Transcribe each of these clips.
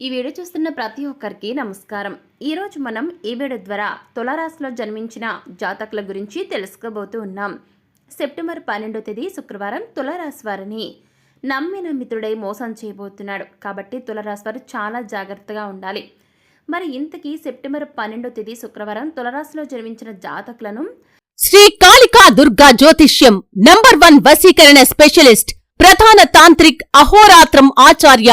ఈ వీడియో చూస్తున్న ప్రతి ఒక్కరికి నమస్కారం. ఈరోజు మనం ఈ వీడియో ద్వారా తులారాశిలో జన్మించిన జాతకుల గురించి తెలుసుకోబోతూ ఉన్నాం. సెప్టెంబర్ పన్నెండో తేదీ శుక్రవారం తులారాశి వారిని నమ్మిన మిత్రుడై మోసం చేయబోతున్నాడు. కాబట్టి తులారాశి వారు చాలా జాగ్రత్తగా ఉండాలి. మరి ఇంతకీ సెప్టెంబర్ పన్నెండో తేదీ శుక్రవారం తులరాశిలో జన్మించిన జాతకులను శ్రీ కాళికా దుర్గా జ్యోతిష్యం నంబర్ వన్ వసీకరణ స్పెషలిస్ట్ ప్రధాన తాంత్రిక్ అహోరాత్రం ఆచార్య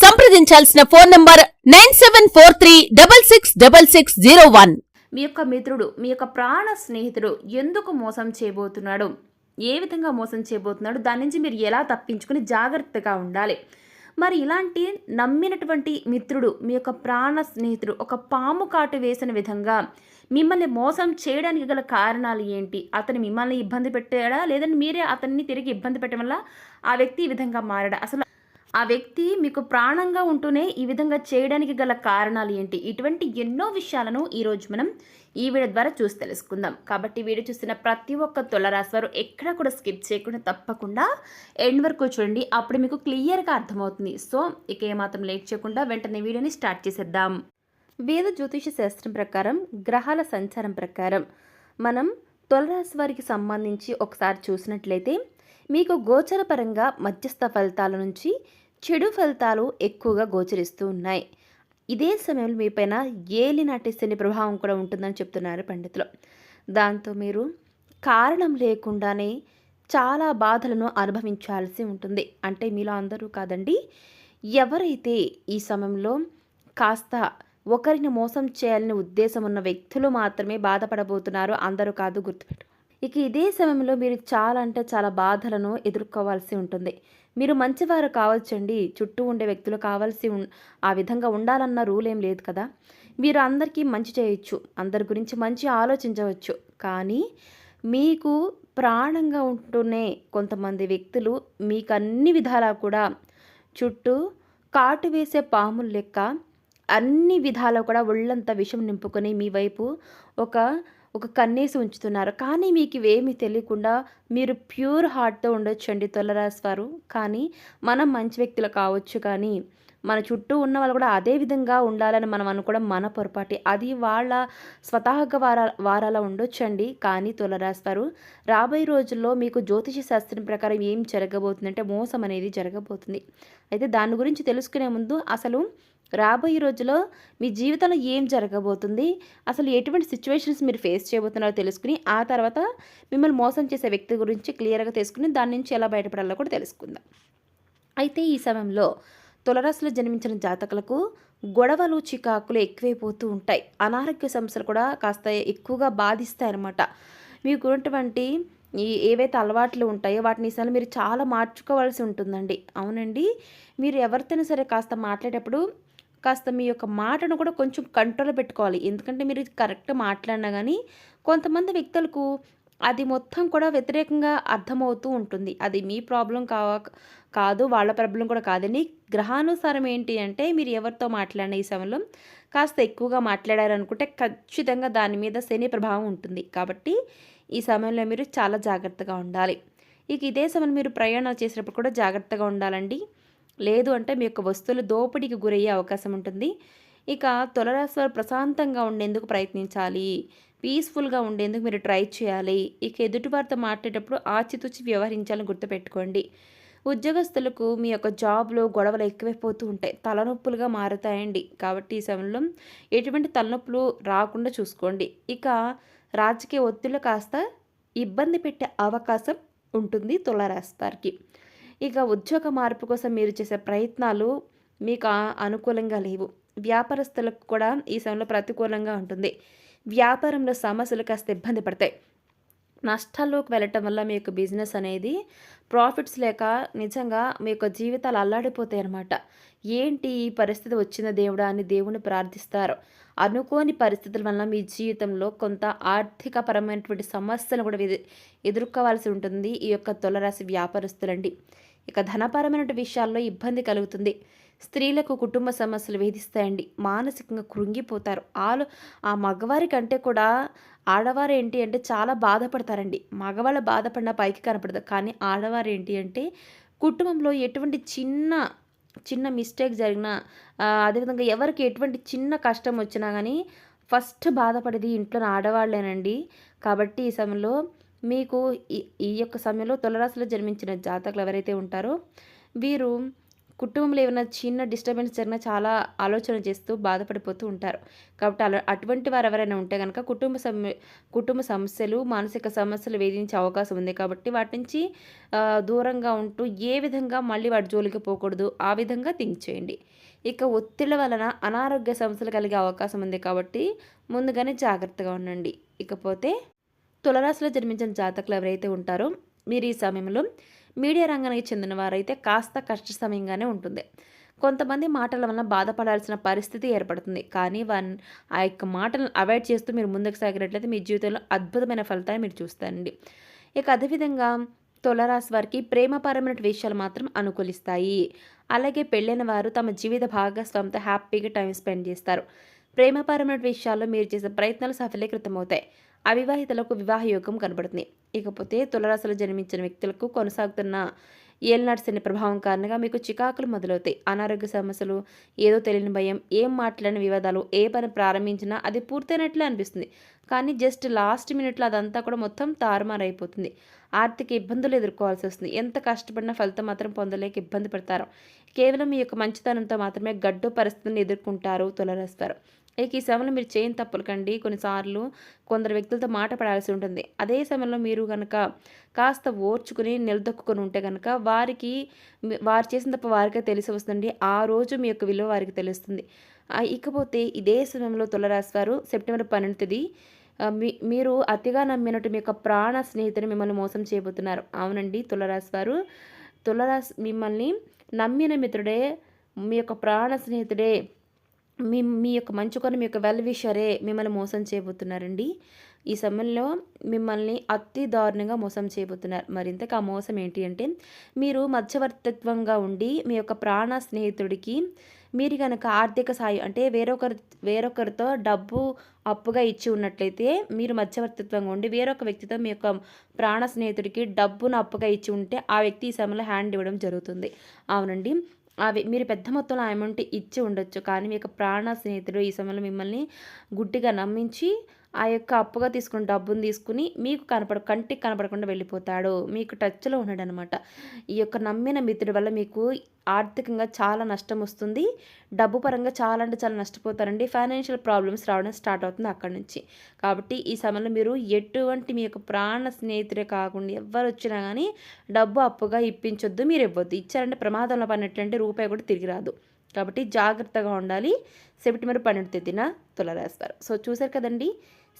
సంప్రదించాల్సిన phone number nine seven four three double six double six zero one. మీ యొక్క మిత్రుడు మీ యొక్క ప్రాణ స్నేహితుడు ఎందుకు మోసం చేయబోతున్నాడు? ఏ విధంగా మోసం చేయబోతున్నాడు? దాని నుంచి మీరు ఎలా తప్పించుకుని జాగ్రత్తగా ఉండాలి? మరి ఇలాంటి నమ్మినటువంటి మిత్రుడు మీ యొక్క ప్రాణ స్నేహితుడు ఒక పాము కాటు వేసిన విధంగా మిమ్మల్ని మోసం చేయడానికి గల కారణాలు ఏంటి? అతను మిమ్మల్ని ఇబ్బంది పెట్టాడా? లేదంటే మీరే అతన్ని తిరిగి ఇబ్బంది పెట్టడం వల్ల ఆ వ్యక్తి ఈ విధంగా మారాడా? అసలు ఆ వ్యక్తి మీకు ప్రాణంగా ఉంటూనే ఈ విధంగా చేయడానికి గల కారణాలు ఏంటి? ఇటువంటి ఎన్నో విషయాలను ఈరోజు మనం ఈ వీడియో ద్వారా చూసి తెలుసుకుందాం. కాబట్టి వీడియో చూస్తున్న ప్రతి ఒక్క తులరాశి వారు ఎక్కడ కూడా స్కిప్ చేయకుండా తప్పకుండా ఎండ్ వరకు చూడండి. అప్పుడు మీకు క్లియర్గా అర్థమవుతుంది. సో ఇక ఏమాత్రం లేట్ చేయకుండా వెంటనే వీడియోని స్టార్ట్ చేసేద్దాం. వేద జ్యోతిష శాస్త్రం ప్రకారం గ్రహాల సంచారం ప్రకారం మనం తులరాశి వారికి సంబంధించి ఒకసారి చూసినట్లయితే మీకు గోచరపరంగా మధ్యస్థ ఫలితాల నుంచి చెడు ఫలితాలు ఎక్కువగా గోచరిస్తూ ఉన్నాయి. ఇదే సమయంలో మీపైన ఏలినాటి శని ప్రభావం కూడా ఉంటుందని చెప్తున్నారు పండితులు. దాంతో మీరు కారణం లేకుండానే చాలా బాధలను అనుభవించాల్సి ఉంటుంది. అంటే మీలో అందరూ కాదండి ఎవరైతే ఈ సమయంలో కాస్త ఒకరిని మోసం చేయాలనే ఉద్దేశం ఉన్న వ్యక్తులు మాత్రమే బాధపడబోతున్నారో అందరూ కాదు గుర్తుపెట్టు ఇక ఇదే సమయంలో మీరు చాలా అంటే చాలా బాధలను ఎదుర్కోవాల్సి ఉంటుంది. మీరు మంచివారు కావచ్చండి. చుట్టూ ఉండే వ్యక్తులు కావాల్సి ఆ విధంగా ఉండాలన్న రూల్ ఏం లేదు కదా. మీరు అందరికీ మంచి చేయొచ్చు. అందరి గురించి మంచి ఆలోచించవచ్చు. కానీ మీకు ప్రాణంగా ఉంటూనే కొంతమంది వ్యక్తులు మీకు అన్ని విధాలా కూడా చుట్టూ కాటు వేసే పాములు లెక్క అన్ని విధాలా కూడా ఒళ్ళంతా విషం నింపుకొని మీ వైపు ఒక ఒక కన్నేసి ఉంచుతున్నారు. కానీ మీకు ఇవేమీ తెలియకుండా మీరు ప్యూర్ హార్ట్తో ఉండొచ్చండి తొలరాశి వారు. కానీ మనం మంచి వ్యక్తులు కావచ్చు కానీ మన చుట్టూ ఉన్న వాళ్ళు కూడా అదే విధంగా ఉండాలని మనం అనుకోవడం మన పొరపాటి. అది వాళ్ళ స్వతహాగా వార వారాల ఉండొచ్చండి. కానీ తులరాస్తారు రాబోయే రోజుల్లో మీకు జ్యోతిష శాస్త్రం ప్రకారం ఏం జరగబోతుందంటే మోసం అనేది జరగబోతుంది. అయితే దాని గురించి తెలుసుకునే ముందు అసలు రాబోయే రోజుల్లో మీ జీవితంలో ఏం జరగబోతుంది? అసలు ఎటువంటి సిచ్యువేషన్స్ మీరు ఫేస్ చేయబోతున్నారో తెలుసుకుని ఆ తర్వాత మిమ్మల్ని మోసం చేసే వ్యక్తి గురించి క్లియర్గా తెలుసుకుని దాని నుంచి ఎలా బయటపడాలో కూడా తెలుసుకుందాం. అయితే ఈ సమయంలో తులరాశిలో జన్మించిన జాతకులకు గొడవలు చికాకులు ఎక్కువైపోతూ ఉంటాయి. అనారోగ్య సమస్యలు కూడా కాస్త ఎక్కువగా బాధిస్తాయి అన్నమాట మీకు ఉన్నటువంటి ఈ ఏవైతే అలవాట్లు ఉంటాయో వాటిని ఈసారి మీరు చాలా మార్చుకోవాల్సి ఉంటుందండి. అవునండి. మీరు ఎవరితోనే సరే కాస్త మాట్లాడేటప్పుడు కాస్త మీ యొక్క మాటను కూడా కొంచెం కంట్రోల్ పెట్టుకోవాలి. ఎందుకంటే మీరు కరెక్ట్ మాట్లాడినా కానీ కొంతమంది వ్యక్తులకు అది మొత్తం కూడా వ్యతిరేకంగా అర్థమవుతూ ఉంటుంది. అది మీ ప్రాబ్లం కావా కాదు వాళ్ళ ప్రాబ్లం కూడా కాదని గ్రహానుసారం ఏంటి అంటే మీరు ఎవరితో మాట్లాడిన ఈ సమయంలో కాస్త ఎక్కువగా మాట్లాడారనుకుంటే ఖచ్చితంగా దాని మీద శని ప్రభావం ఉంటుంది. కాబట్టి ఈ సమయంలో మీరు చాలా జాగ్రత్తగా ఉండాలి. ఇక ఇదే సమయంలో మీరు ప్రయాణాలు చేసేటప్పుడు కూడా జాగ్రత్తగా ఉండాలండి. లేదు అంటే మీ యొక్క వస్తువులు దోపిడీకి గురయ్యే అవకాశం ఉంటుంది. ఇక తులరాశి వారు ప్రశాంతంగా ఉండేందుకు ప్రయత్నించాలి. పీస్ఫుల్గా ఉండేందుకు మీరు ట్రై చేయాలి. ఇక ఎదుటివారితో మాట్లాడేటప్పుడు ఆచితూచి వ్యవహరించాలని గుర్తుపెట్టుకోండి. ఉద్యోగస్తులకు మీ యొక్క జాబ్లో గొడవలు ఎక్కువైపోతూ ఉంటాయి. తలనొప్పులుగా మారుతాయండి. కాబట్టి ఈ సమయంలో ఎటువంటి తలనొప్పులు రాకుండా చూసుకోండి. ఇక రాజకీయ ఒత్తిళ్ళు కాస్త ఇబ్బంది పెట్టే అవకాశం ఉంటుంది తులారాశి ఇక ఉద్యోగ మార్పు కోసం మీరు చేసే ప్రయత్నాలు మీకు అనుకూలంగా లేవు. వ్యాపారస్తులకు కూడా ఈ సమయంలో ప్రతికూలంగా ఉంటుంది. వ్యాపారంలో సమస్యలు కాస్త ఇబ్బంది పడతాయి. నష్టాల్లోకి వెళ్ళటం వల్ల మీ యొక్క బిజినెస్ అనేది ప్రాఫిట్స్ లేక నిజంగా మీ యొక్క జీవితాలు అల్లాడిపోతాయి అన్నమాట. ఏంటి ఈ పరిస్థితి? వచ్చిన దేవుడా అని దేవుని ప్రార్థిస్తారు. అనుకోని పరిస్థితుల వల్ల మీ జీవితంలో కొంత ఆర్థికపరమైనటువంటి సమస్యలు కూడా ఎదుర్కోవాల్సి ఉంటుంది. ఈ యొక్క తులరాశి వ్యాపారస్తులండి. ఇక ధనపరమైన విషయాల్లో ఇబ్బంది కలుగుతుంది. స్త్రీలకు కుటుంబ సమస్యలు వేధిస్తాయండి. మానసికంగా కృంగిపోతారు. ఆలు ఆ మగవారి కంటే కూడా ఆడవారు ఏంటి అంటే చాలా బాధపడతారండి. మగవాళ్ళు బాధపడిన పైకి కనపడదు. కానీ ఆడవారు ఏంటి అంటే కుటుంబంలో ఎటువంటి చిన్న చిన్న మిస్టేక్ జరిగినా అదేవిధంగా ఎవరికి ఎటువంటి చిన్న కష్టం వచ్చినా కానీ ఫస్ట్ బాధపడేది ఇంట్లో ఆడవాళ్ళేనండి. కాబట్టి ఈ సమయంలో మీకు ఈ ఈ యొక్క సమయంలో తులరాశిలో జన్మించిన జాతకులు ఎవరైతే ఉంటారో వీరు కుటుంబంలో ఏమైనా చిన్న డిస్టర్బెన్స్ జరిగినా చాలా ఆలోచన చేస్తూ బాధపడిపోతూ ఉంటారు. కాబట్టి అలా అటువంటి వారు ఎవరైనా ఉంటే కనుక కుటుంబ సమ కుటుంబ సమస్యలు మానసిక సమస్యలు వేధించే అవకాశం ఉంది. కాబట్టి వాటి నుంచి దూరంగా ఉంటూ ఏ విధంగా మళ్ళీ వాటి జోలికి పోకూడదు ఆ విధంగా థింక్ చేయండి. ఇక ఒత్తిడి వలన అనారోగ్య సమస్యలు కలిగే అవకాశం ఉంది కాబట్టి ముందుగానే జాగ్రత్తగా ఉండండి. ఇకపోతే తులరాశిలో జన్మించిన జాతకులు ఎవరైతే ఉంటారో మీరు ఈ సమయంలో మీడియా రంగానికి చెందిన వారైతే కాస్త కష్ట సమయంగానే ఉంటుంది. కొంతమంది మాటల వలన బాధపడాల్సిన పరిస్థితి ఏర్పడుతుంది. కానీ వన్ ఆ యొక్క మాటలను అవాయిడ్ చేస్తూ మీరు ముందుకు సాగినట్లయితే మీ జీవితంలో అద్భుతమైన ఫలితాన్ని మీరు చూస్తారండి. ఇక అదేవిధంగా తులరాశి వారికి ప్రేమపరమైన విషయాలు మాత్రం అనుకూలిస్తాయి. అలాగే పెళ్ళైన వారు తమ జీవిత భాగస్వామితో హ్యాపీగా టైం స్పెండ్ చేస్తారు. ప్రేమపరమైన విషయాల్లో మీరు చేసే ప్రయత్నాలు సఫలీకృతమవుతాయి. అవివాహితులకు వివాహ యోగం కనబడుతుంది. ఇకపోతే తులరాశిలో జన్మించిన వ్యక్తులకు కొనసాగుతున్న ఏలినాటి ప్రభావం కారణంగా మీకు చికాకులు మొదలవుతాయి. అనారోగ్య సమస్యలు ఏదో తెలియని భయం ఏం మాట్లాడిన వివాదాలు ఏ పని ప్రారంభించినా అది పూర్తయినట్లే అనిపిస్తుంది. కానీ జస్ట్ లాస్ట్ మినిట్లో అదంతా కూడా మొత్తం తారుమారైపోతుంది. ఆర్థిక ఇబ్బందులు ఎదుర్కోవాల్సి వస్తుంది. ఎంత కష్టపడినా ఫలితం మాత్రం పొందలేక ఇబ్బంది పడతారు. కేవలం మీ యొక్క మంచితనంతో మాత్రమే గడ్డు పరిస్థితిని ఎదుర్కొంటారు తులరేస్తారు ఇక ఈ సమయంలో మీరు చేయని తప్పులు కండి. కొన్నిసార్లు కొందరు వ్యక్తులతో మాట పడాల్సి ఉంటుంది. అదే సమయంలో మీరు కనుక కాస్త ఓర్చుకుని నిలదొక్కుని ఉంటే కనుక వారికి వారు చేసిన తప్ప వారికే తెలిసి వస్తుంది ఆ రోజు మీ యొక్క విలువ వారికి తెలుస్తుంది. ఆ, ఇకపోతే ఇదే సమయంలో తులరాశి వారు సెప్టెంబర్ పన్నెండు తేదీ మీ మీరు అతిగా నమ్మినట్టు మీ యొక్క ప్రాణ స్నేహితుని మిమ్మల్ని మోసం చేయబోతున్నారు. అవునండి తులరాశి వారు. తులరాశి మిమ్మల్ని నమ్మిన మిత్రుడే మీ యొక్క ప్రాణ స్నేహితుడే మీ మీ యొక్క మంచుకొని మీ యొక్క వెల్ విషరే మిమ్మల్ని మోసం చేయబోతున్నారండి. ఈ సమయంలో మిమ్మల్ని అతి దారుణంగా మోసం చేయబోతున్నారు. మరింతకు ఆ మోసం ఏంటి అంటే మీరు మధ్యవర్తిత్వంగా ఉండి మీ యొక్క ప్రాణ స్నేహితుడికి మీరు కనుక ఆర్థిక సాయం అంటే వేరొకరి వేరొకరితో డబ్బు అప్పుగా ఇచ్చి ఉన్నట్లయితే మీరు మధ్యవర్తిత్వంగా ఉండి వేరొక వ్యక్తితో మీ యొక్క ప్రాణ స్నేహితుడికి డబ్బును అప్పుగా ఇచ్చి ఉంటే ఆ వ్యక్తి ఈ సమయంలో హ్యాండ్ ఇవ్వడం జరుగుతుంది. అవునండి. అవి మీరు పెద్ద మొత్తంలో అమౌంట్ ఇచ్చి ఉండొచ్చు. కానీ మీ యొక్క ప్రాణ స్నేహితుడు ఈ సమయంలో మిమ్మల్ని గుడ్డిగా నమ్మించి ఆ యొక్క అప్పుగా తీసుకున్న డబ్బును తీసుకుని మీకు కనపడ కంటికి కనపడకుండా వెళ్ళిపోతాడు. మీకు టచ్లో ఉన్నాడు అనమాట ఈ యొక్క నమ్మిన మిత్రుడి వల్ల మీకు ఆర్థికంగా చాలా నష్టం వస్తుంది. డబ్బు పరంగా చాలా అంటే చాలా నష్టపోతారండి. ఫైనాన్షియల్ ప్రాబ్లమ్స్ రావడం స్టార్ట్ అవుతుంది అక్కడి నుంచి. కాబట్టి ఈ సమయంలో మీరు ఎటువంటి మీ యొక్క ప్రాణ స్నేహితుడే కాకుండా ఎవరు వచ్చినా కానీ డబ్బు అప్పుగా ఇప్పించొద్దు మీరు ఇవ్వద్దు. ఇచ్చారంటే ప్రమాదంలో పడినట్లంటే రూపాయి కూడా తిరిగి రాదు. కాబట్టి జాగ్రత్తగా ఉండాలి. సెప్టెంబర్ పన్నెండు తేదీన తులరాస్తారు సో చూసారు కదండి?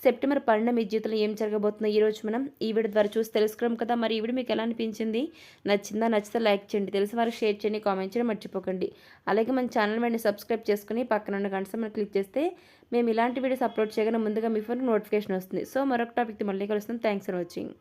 సెప్టెంబర్ పన్నెండు మీ జీవితంలో ఏం జరగబోతుందో ఈరోజు మనం ఈ వీడియో ద్వారా చూసి తెలుసుకున్నాం కదా. మరి ఈ వీడియో మీకు ఎలా అనిపించింది? నచ్చిందా? నచ్చితే లైక్ చేయండి. తెలిసిన వారికి షేర్ చేయండి. కామెంట్ చేయడం మర్చిపోకండి. అలాగే మన ఛానల్ వెంటనే సబ్స్క్రైబ్ చేసుకుని పక్కన ఉన్న గంట మనం క్లిక్ చేస్తే మేము ఇలాంటి వీడియోస్ అప్లోడ్ చేయగానే ముందుగా మీ ఫోన్ నోటిఫికేషన్ వస్తుంది. సో మరొక టాపిక్ మళ్ళీ కలుస్తాం. Thanks for watching.